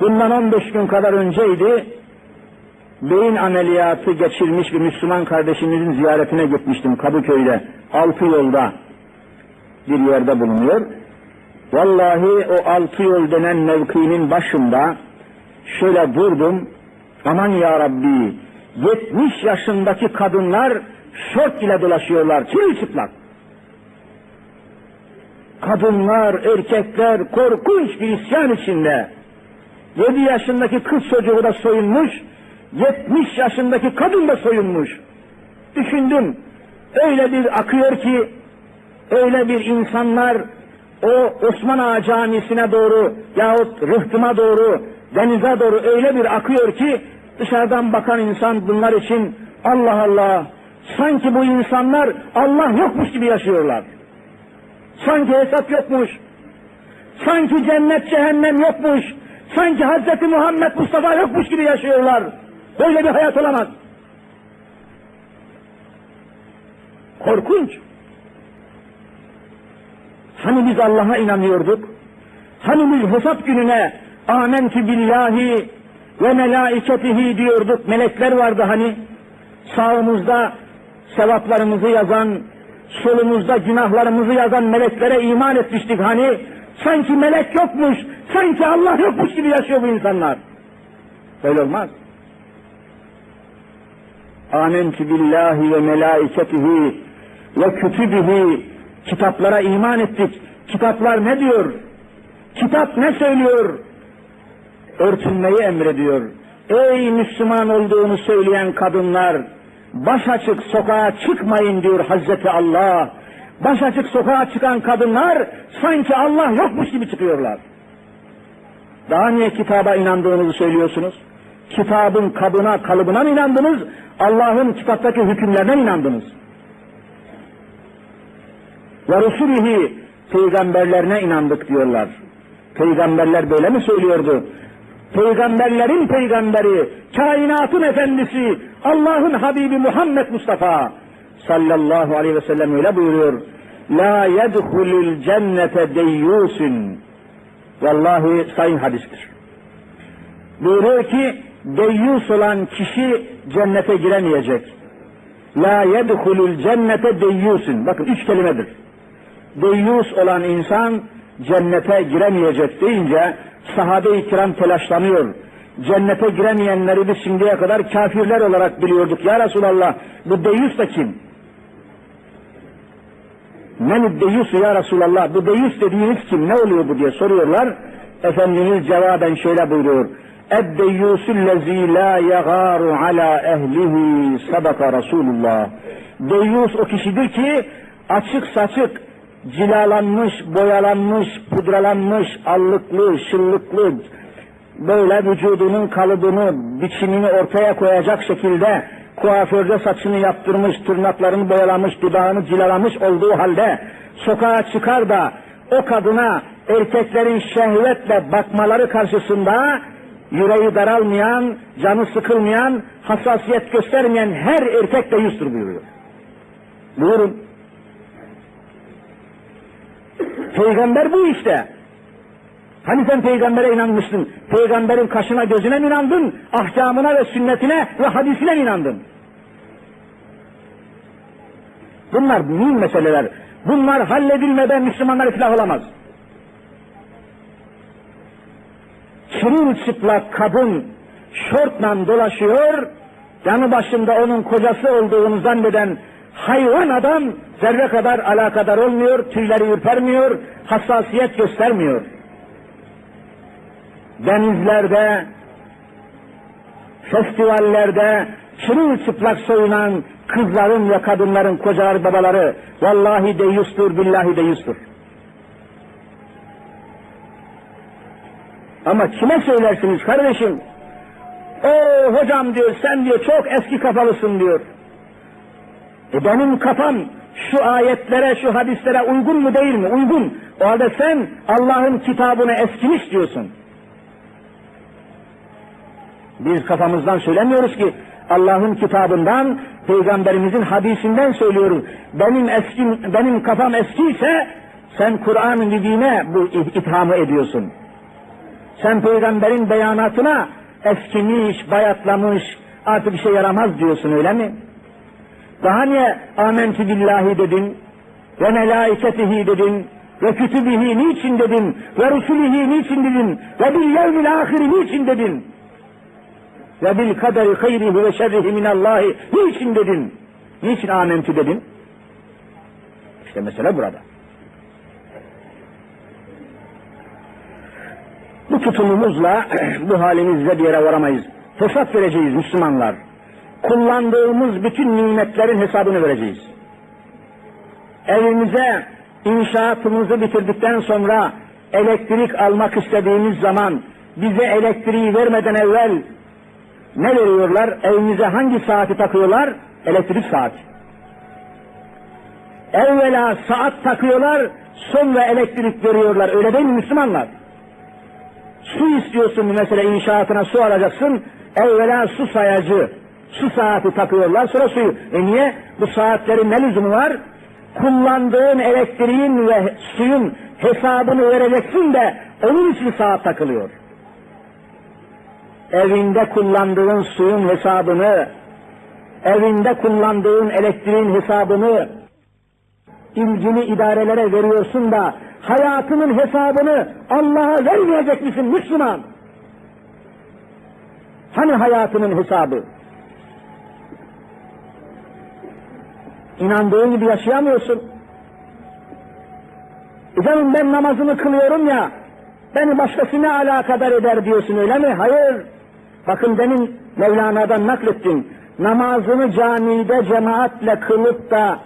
Bundan 15 gün kadar önceydi. Beyin ameliyatı geçirmiş bir Müslüman kardeşimizin ziyaretine gitmiştim Kadıköy'de. Altı yolda bir yerde bulunuyor. Vallahi o altı yol denen mevkinin başında şöyle durdum. Aman ya Rabbi 70 yaşındaki kadınlar şort ile dolaşıyorlar çırılçıplak. Kadınlar, erkekler korkunç bir isyan içinde. 7 yaşındaki kız çocuğu da soyunmuş, 70 yaşındaki kadın da soyunmuş. Düşündüm, öyle bir akıyor ki, öyle bir insanlar o Osman Ağa Camisi'ne doğru yahut rıhtıma doğru, denize doğru öyle bir akıyor ki, dışarıdan bakan insan bunlar için Allah Allah, sanki bu insanlar Allah yokmuş gibi yaşıyorlar. Sanki hesap yokmuş. Sanki cennet cehennem yokmuş. Sanki Hazreti Muhammed Mustafa yokmuş gibi yaşıyorlar. Böyle bir hayat olamaz. Korkunç. Hani biz Allah'a inanıyorduk? Hani biz hesap gününe amentü billahi ve melaiketihi diyorduk. Melekler vardı hani. Sağımızda sevaplarımızı yazan, solumuzda günahlarımızı yazan meleklere iman etmiştik hani. Sanki melek yokmuş, sanki Allah yokmuş gibi yaşıyor bu insanlar. Böyle olmaz. Amentü billahi ve melaiketihi ve kütübihi kitaplara iman ettik. Kitaplar ne diyor? Kitap ne söylüyor? Örtünmeyi emrediyor. Ey Müslüman olduğunu söyleyen kadınlar, baş açık sokağa çıkmayın diyor Hazreti Allah. Baş açık sokağa çıkan kadınlar sanki Allah yokmuş gibi çıkıyorlar. Daha niye kitaba inandığınızı söylüyorsunuz? Kitabın kabına, kalıbına mı inandınız? Allah'ın kitaptaki hükümlerine mi inandınız? Ve Resulihi peygamberlerine inandık diyorlar. Peygamberler böyle mi söylüyordu? Peygamberlerin peygamberi, kainatın efendisi, Allah'ın Habibi Muhammed Mustafa sallallahu aleyhi ve sellem öyle buyuruyor. La yedhulul cennete deyyusun. Vallahi sayın hadistir. Buyuruyor ki deyyus olan kişi cennete giremeyecek. La yedhulul cennete deyyusun. Bakın üç kelimedir. Deyyus olan insan cennete giremeyecek deyince sahabe-i kiram telaşlanıyor. Cennete giremeyenleri biz şimdiye kadar kafirler olarak biliyorduk. Ya Resulallah bu deyyus da kim? Men deyyusu ya Resulallah bu deyyus dediğiniz kim? Ne oluyor bu diye soruyorlar. Efendimiz cevaben şöyle buyuruyor. Eddeyyusüllezî la yagâru ala ehlihi sadaka Resulullah. Deyyus o kişidir ki açık saçık cilalanmış, boyalanmış, pudralanmış, allıklı, şıllıklı, böyle vücudunun kalıbını, biçimini ortaya koyacak şekilde kuaförde saçını yaptırmış, tırnaklarını boyalamış, dudağını cilalamış olduğu halde sokağa çıkar da o kadına erkeklerin şehvetle bakmaları karşısında yüreği daralmayan, canı sıkılmayan, hassasiyet göstermeyen her erkek de yüzdür buyuruyor. Buyurun. Peygamber bu işte. Hani sen peygambere inanmıştın? Peygamberin kaşına gözüne mi inandın? Ahkamına ve sünnetine ve hadisine mi inandın? Bunlar mühim meseleler. Bunlar halledilmeden Müslümanlar iflah olamaz. Çırılçıplak kadın şortla dolaşıyor, yanı başında onun kocası olduğunu zanneden hayvan adam zerre kadar alakadar olmuyor, tüyleri ürpermiyor, hassasiyet göstermiyor. Denizlerde, festivallerde çırılçıplak soyunan kızların ve kadınların kocaları babaları vallahi deyustur, billahi deyustur. Ama kime söylersiniz kardeşim? O hocam diyor sen diyor çok eski kafalısın diyor. E benim kafam şu ayetlere, şu hadislere uygun mu değil mi? Uygun. O halde sen Allah'ın kitabını eskimiş diyorsun. Biz kafamızdan söylemiyoruz ki Allah'ın kitabından, peygamberimizin hadisinden söylüyoruz. Benim eski, benim kafam eskiyse sen Kur'an-ı Mübin'e bu ithamı ediyorsun. Sen peygamberin beyanatına eskimiş, bayatlamış, artık bir şey yaramaz diyorsun öyle mi? Daha niye amentü billahi dedin, ve melaiketihi dedin, ve kütübihi niçin dedin, ve rusulihi niçin dedin, ve bil yevmil ahiri niçin dedin, ve bil kaderi hayrihi ve şerrihi minallahi niçin dedin, niçin amentü dedin? İşte mesele burada. Bu tutumumuzla bu halimizle bir yere varamayız. Hesap vereceğiz Müslümanlar. Kullandığımız bütün nimetlerin hesabını vereceğiz. Evimize inşaatımızı bitirdikten sonra elektrik almak istediğimiz zaman bize elektriği vermeden evvel ne veriyorlar? Evimize hangi saati takıyorlar? Elektrik saati. Evvela saat takıyorlar, sonra elektrik veriyorlar. Öyle değil mi Müslümanlar? Su istiyorsun mesela inşaatına su alacaksın. Evvela su sayacı, su saati takıyorlar sonra suyu. E niye? Bu saatlerin ne lüzumu var? Kullandığın elektriğin ve suyun hesabını vereceksin de onun için saat takılıyor. Evinde kullandığın suyun hesabını, evinde kullandığın elektriğin hesabını, ilgili idarelere veriyorsun da hayatının hesabını Allah'a vermeyecek misin Müslüman? Hani hayatının hesabı? İnandığın gibi yaşayamıyorsun. E canım ben namazımı kılıyorum ya, beni başkası ne alakadar eder diyorsun öyle mi? Hayır. Bakın demin Mevlana'dan naklettim. Namazını camide cemaatle kılıp da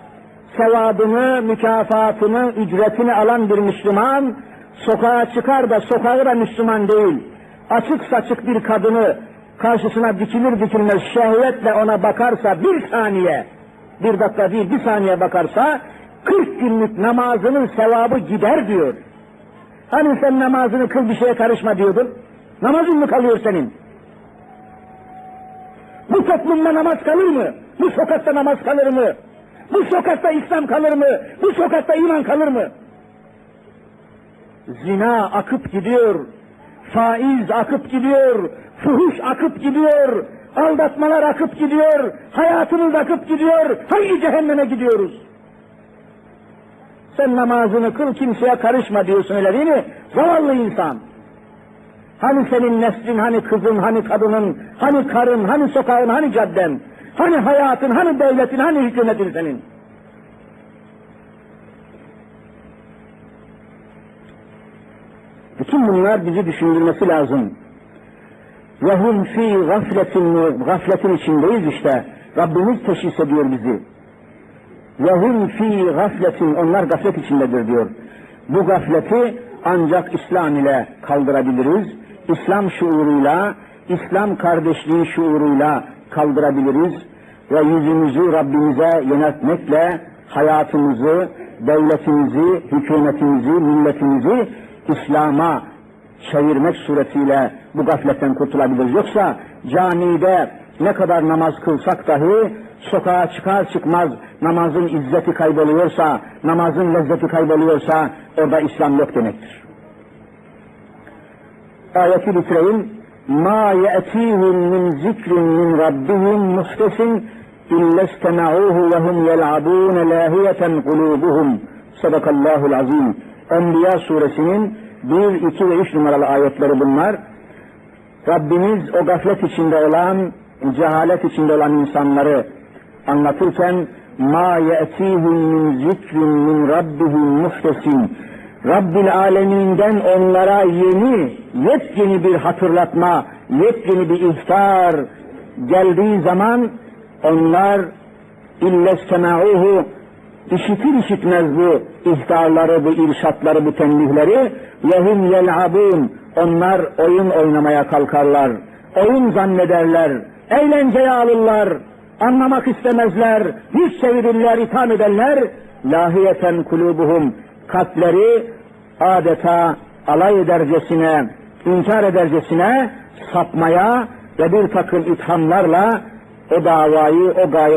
sevabını, mükafatını, ücretini alan bir Müslüman, sokağa çıkar da sokağı da Müslüman değil. Açık saçık bir kadını karşısına dikilir dikilmez şehvetle ona bakarsa bir saniye, bir dakika değil bir saniye bakarsa, 40 günlük namazının sevabı gider diyor. Hani sen namazını kıl bir şeye karışma diyordun? Namazın mı kalıyor senin? Bu toplumda namaz kalır mı? Bu sokakta namaz kalır mı? Bu sokakta İslam kalır mı? Bu sokakta iman kalır mı? Zina akıp gidiyor, faiz akıp gidiyor, fuhuş akıp gidiyor, aldatmalar akıp gidiyor, hayatımız akıp gidiyor, hangi cehenneme gidiyoruz? Sen namazını kıl kimseye karışma diyorsun öyle değil mi? Zavallı insan. Hani senin neslin, hani kızın, hani kadının, hani karın, hani sokağın, hani cadden? Hani hayatın, hani devletin, hani hükümetin senin? Bütün bunlar bizi düşündürmesi lazım. Vehum fi gafletin, gafletin içindeyiz işte. Rabbimiz teşhis ediyor bizi. Vehum fi gafletin, onlar gaflet içindedir diyor. Bu gafleti ancak İslam ile kaldırabiliriz. İslam şuuruyla, İslam kardeşliği şuuruyla kaldırabiliriz ve yüzümüzü Rabbimize yöneltmekle hayatımızı, devletimizi, hükümetimizi, milletimizi İslam'a çevirmek suretiyle bu gafletten kurtulabiliriz. Yoksa camide ne kadar namaz kılsak dahi sokağa çıkar çıkmaz namazın izzeti kayboluyorsa, namazın lezzeti kayboluyorsa orada İslam yok demektir. Ayeti bitireyim. Ma ye'tihim min zikrin min rabbihim muhtesin illa istema'uhu ve hum yel'abun lahiyeten kulubuhum. Sadakallahul azim. Enbiya suresinin 1, 2 ve 3 numaralı ayetleri bunlar. Rabbimiz o gaflet içinde olan, cehalet içinde olan insanları anlatırken ma ye'tihim min zikrin min rabbihim muhtesin Rabbil aleminden onlara yeni, yepyeni bir hatırlatma, yepyeni bir ihtar geldiği zaman onlar illestema'uhu işitir işitmez bu ihtarları, bu irşatları, bu tembihleri yehum yel'abun onlar oyun oynamaya kalkarlar. Oyun zannederler, eğlenceye alırlar, anlamak istemezler, yüz çevirirler, itham ederler. Lahiyeten kulubuhum kalpleri adeta alay edercesine, inkar edercesine sapmaya ve bir takım ithamlarla o davayı, o gayeyi